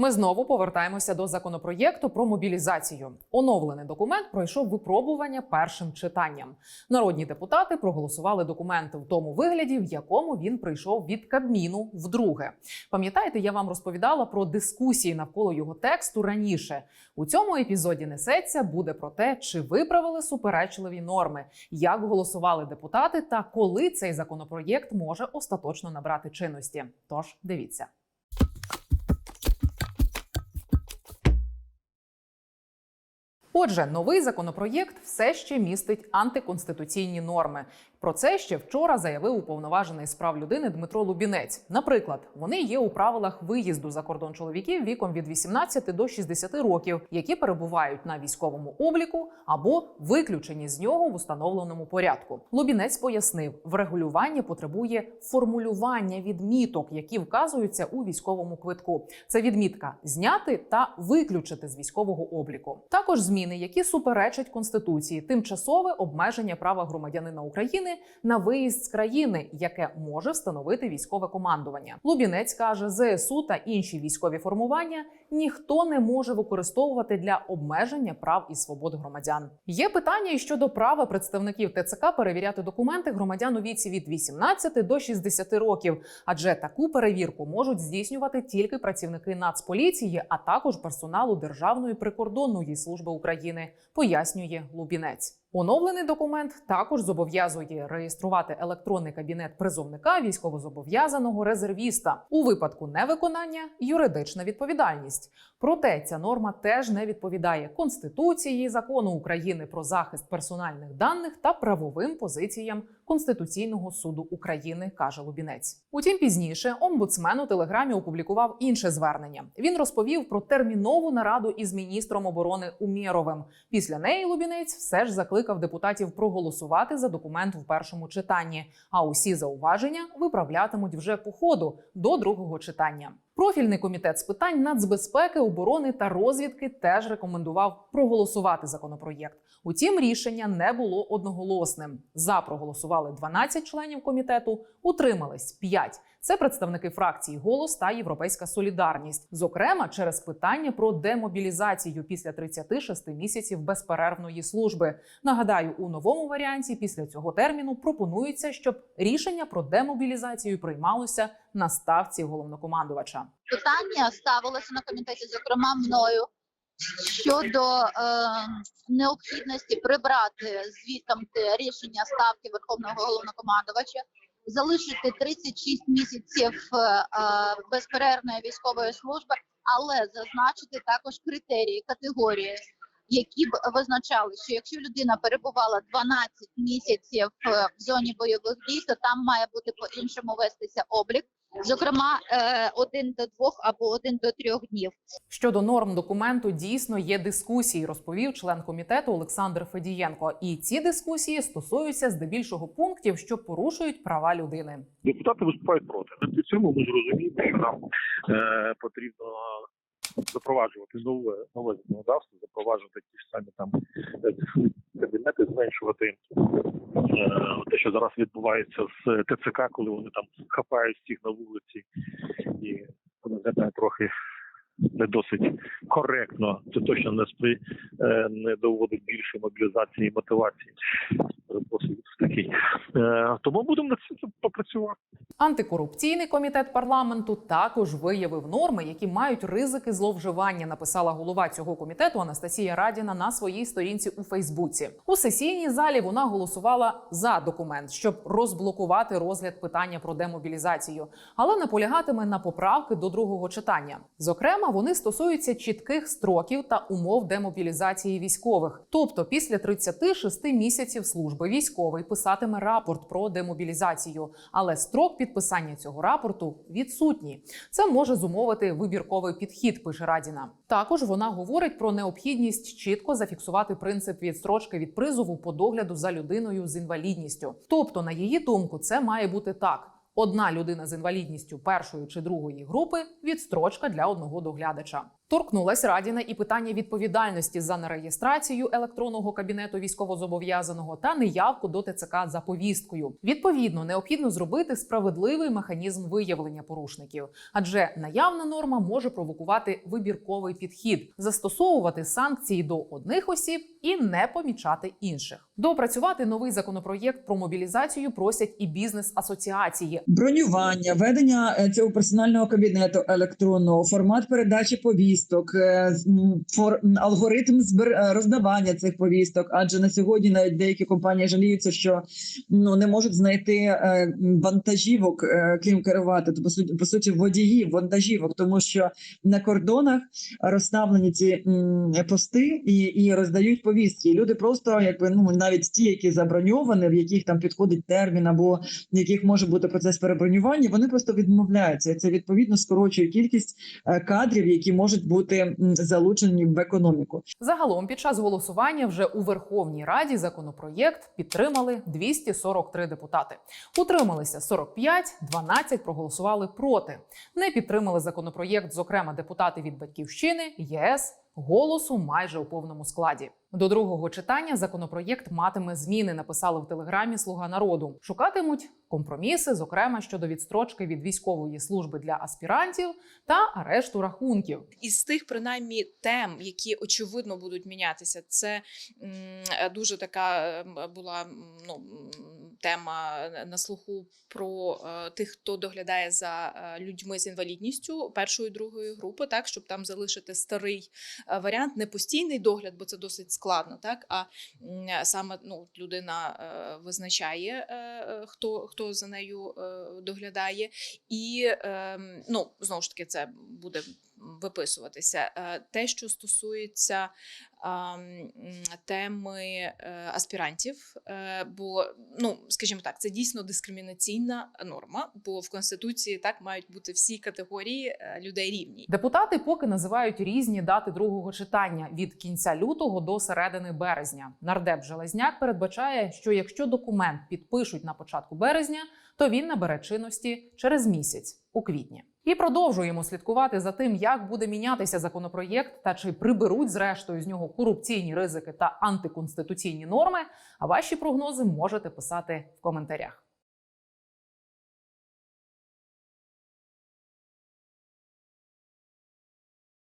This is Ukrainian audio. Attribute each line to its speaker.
Speaker 1: Ми знову повертаємося до законопроєкту про мобілізацію. Оновлений документ пройшов випробування першим читанням. Народні депутати проголосували документ в тому вигляді, в якому він прийшов від Кабміну вдруге. Пам'ятаєте, я вам розповідала про дискусії навколо його тексту раніше. У цьому епізоді несеться буде про те, чи виправили суперечливі норми, як голосували депутати, та коли цей законопроєкт може остаточно набрати чинності. Тож дивіться. Отже, новий законопроєкт все ще містить антиконституційні норми. Про це ще вчора заявив уповноважений з прав людини Дмитро Лубінець. Наприклад, вони є у правилах виїзду за кордон чоловіків віком від 18 до 60 років, які перебувають на військовому обліку або виключені з нього в установленому порядку. Лубінець пояснив, врегулювання потребує формулювання відміток, які вказуються у військовому квитку. Це відмітка зняти та виключити з військового обліку. Також зміни, які суперечать конституції, тимчасове обмеження права громадянина України на виїзд з країни, яке може встановити військове командування. Лубінець каже, ЗСУ та інші військові формування ніхто не може використовувати для обмеження прав і свобод громадян. Є питання щодо права представників ТЦК перевіряти документи громадян у віці від 18 до 60 років, адже таку перевірку можуть здійснювати тільки працівники Нацполіції, а також персоналу Державної прикордонної служби України, пояснює Лубінець. Оновлений документ також зобов'язує реєструвати електронний кабінет призовника військовозобов'язаного резервіста у випадку невиконання юридична відповідальність. Проте ця норма теж не відповідає Конституції, закону України про захист персональних даних та правовим позиціям Конституційного суду України, каже Лубінець. Утім, пізніше омбудсмен у телеграмі опублікував інше звернення. Він розповів про термінову нараду із міністром оборони Умєровим. Після неї Лубінець все ж закликав депутатів проголосувати за документ в першому читанні. А усі зауваження виправлятимуть вже по ходу до другого читання. Профільний комітет з питань нацбезпеки, оборони та розвідки теж рекомендував проголосувати законопроєкт. Утім, рішення не було одноголосним. За проголосували 12 членів комітету, утримались 5. Це представники фракції Голос та Європейська Солідарність, зокрема через питання про демобілізацію після 36 місяців безперервної служби. Нагадаю, у новому варіанті після цього терміну пропонується, щоб рішення про демобілізацію приймалося на ставці головнокомандувача.
Speaker 2: питання ставилося на комітеті, зокрема мною, щодо е, необхідності прибрати звідти рішення ставки Верховного головнокомандувача, залишити 36 місяців е, е, безперервної військової служби, але зазначити також критерії, категорії. Які б визначали, що якщо людина перебувала 12 місяців е, в зоні бойових дій, то там має бути по-іншому вестися облік, зокрема е, один до двох або один до трьох днів.
Speaker 1: Щодо норм документу дійсно є дискусії, розповів член комітету Олександр Федієнко. І ці дискусії стосуються здебільшого пунктів, що порушують права людини.
Speaker 3: Депутати виступають проти. При цьому ми зрозуміємо, що нам е, потрібно запроваджувати нове нове законодавство, запроваджувати ті ж самі там е, кабінети, зменшувати е, те, що зараз відбувається з ТЦК, коли вони там хапають всіх на вулиці, і виглядає трохи не досить коректно. Це точно не спри е, не доводить більше мобілізації і мотивації. Досить такий. Тому будемо над цим попрацювати.
Speaker 1: Антикорупційний комітет парламенту також виявив норми, які мають ризики зловживання. Написала голова цього комітету Анастасія Радіна на своїй сторінці у Фейсбуці. У сесійній залі вона голосувала за документ, щоб розблокувати розгляд питання про демобілізацію, але наполягатиме на поправки до другого читання. Зокрема, вони стосуються чітких строків та умов демобілізації військових. Тобто, після 36 місяців служби військовий писатиме рапорт про демобілізацію, але строк підписання цього рапорту відсутні. Це може зумовити вибірковий підхід. Пише Радіна. Також вона говорить про необхідність чітко зафіксувати принцип відстрочки від призову по догляду за людиною з інвалідністю. Тобто, на її думку, це має бути так. Одна людина з інвалідністю першої чи другої групи відстрочка для одного доглядача. Торкнулась Радіна і питання відповідальності за нереєстрацію електронного кабінету військовозобов'язаного та неявку до ТЦК за повісткою. Відповідно, необхідно зробити справедливий механізм виявлення порушників, адже наявна норма може провокувати вибірковий підхід, застосовувати санкції до одних осіб і не помічати інших. Допрацювати новий законопроєкт про мобілізацію просять і бізнес-асоціації.
Speaker 4: бронювання, ведення е, цього персонального кабінету електронного, формат передачі повісток, е, алгоритм збер, е, роздавання цих повісток. Адже на сьогодні навіть деякі компанії жаліються, що ну не можуть знайти е, вантажівок, крім керувати, то по суті по суті водіїв, вантажівок, тому що на кордонах розставлені ці пости і, і роздають повістки. І люди просто якби ну навіть ті, які заброньовані, в яких там підходить термін або в яких може бути процес перебронювання, вони просто відмовляються. Це відповідно скорочує кількість кадрів, які можуть бути залучені в економіку.
Speaker 1: Загалом під час голосування вже у Верховній Раді законопроєкт підтримали 243 депутати. Утрималися 45, 12 проголосували проти. Не підтримали законопроєкт, зокрема депутати від Батьківщини, ЄС. Голосу майже у повному складі. До другого читання законопроєкт матиме зміни. Написали в телеграмі Слуга народу. Шукатимуть компроміси, зокрема щодо відстрочки від військової служби для аспірантів та арешту рахунків.
Speaker 5: із тих принаймні тем, які очевидно будуть мінятися, це м, дуже така була ну, тема на слуху про е, тих, хто доглядає за е, людьми з інвалідністю першої другої групи, так щоб там залишити старий е, варіант, не постійний догляд, бо це досить складно, так а саме ну, людина е, визначає, е, е, хто, хто за нею е, доглядає, і ем, ну знову ж таки це буде виписуватися. Е, Те, що стосується теми е, аспірантів, е, бо ну скажімо так, це дійсно дискримінаційна норма, бо в конституції так мають бути всі категорії е, людей рівні.
Speaker 1: Депутати поки називають різні дати другого читання від кінця лютого до середини березня. Нардеп Железняк передбачає, що якщо документ підпишуть на початку березня, то він набере чинності через місяць у квітні. І продовжуємо слідкувати за тим, як буде мінятися законопроєкт та чи приберуть зрештою з нього корупційні ризики та антиконституційні норми. А ваші прогнози можете писати в коментарях.